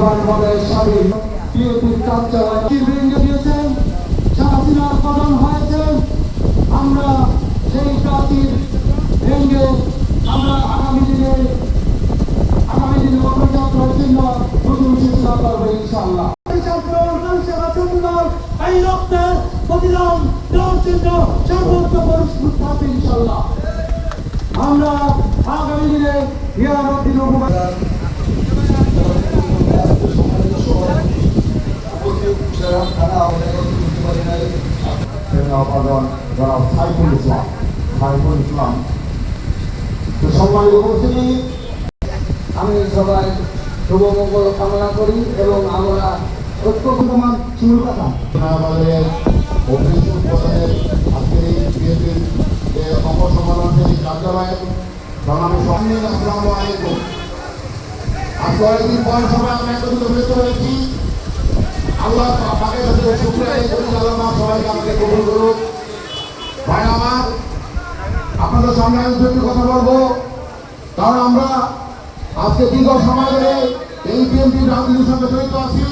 স্বাধীন দিয়েছেন শাহাসিনার পতন হয়েছে। আমরা সেই ভেঙে আমরা আগামী দিনে আগামী দিনে অগ্রযাত্রার জন্য নতুন সূচনা করব ইনশাআল্লাহ। ছাত্র সেবা চন্দন এই রক্তের প্রতিদান দেওয়ার জন্য সর্বোচ্চ পরিশ্রম থাকবে ইনশাআল্লাহ আমরা আগামী দিনে আমি সবাই শুভমঙ্গল কামনা করি এবং আমরা ঐক্যমান শুরু কথা আমাদের অফিস উদ্বোধনের আজকের এই বিএনপির যে কার্যালয়ে অনেকদিন পর সবাই আমরা আল্লাহ পাকের শুক্রিয়া আপনাদের সামনে আমি দুটি কথা বলব। কারণ আমরা আজকে দীর্ঘ সময় ধরে এই বিএনপি রাজনীতির সঙ্গে জড়িত আছি।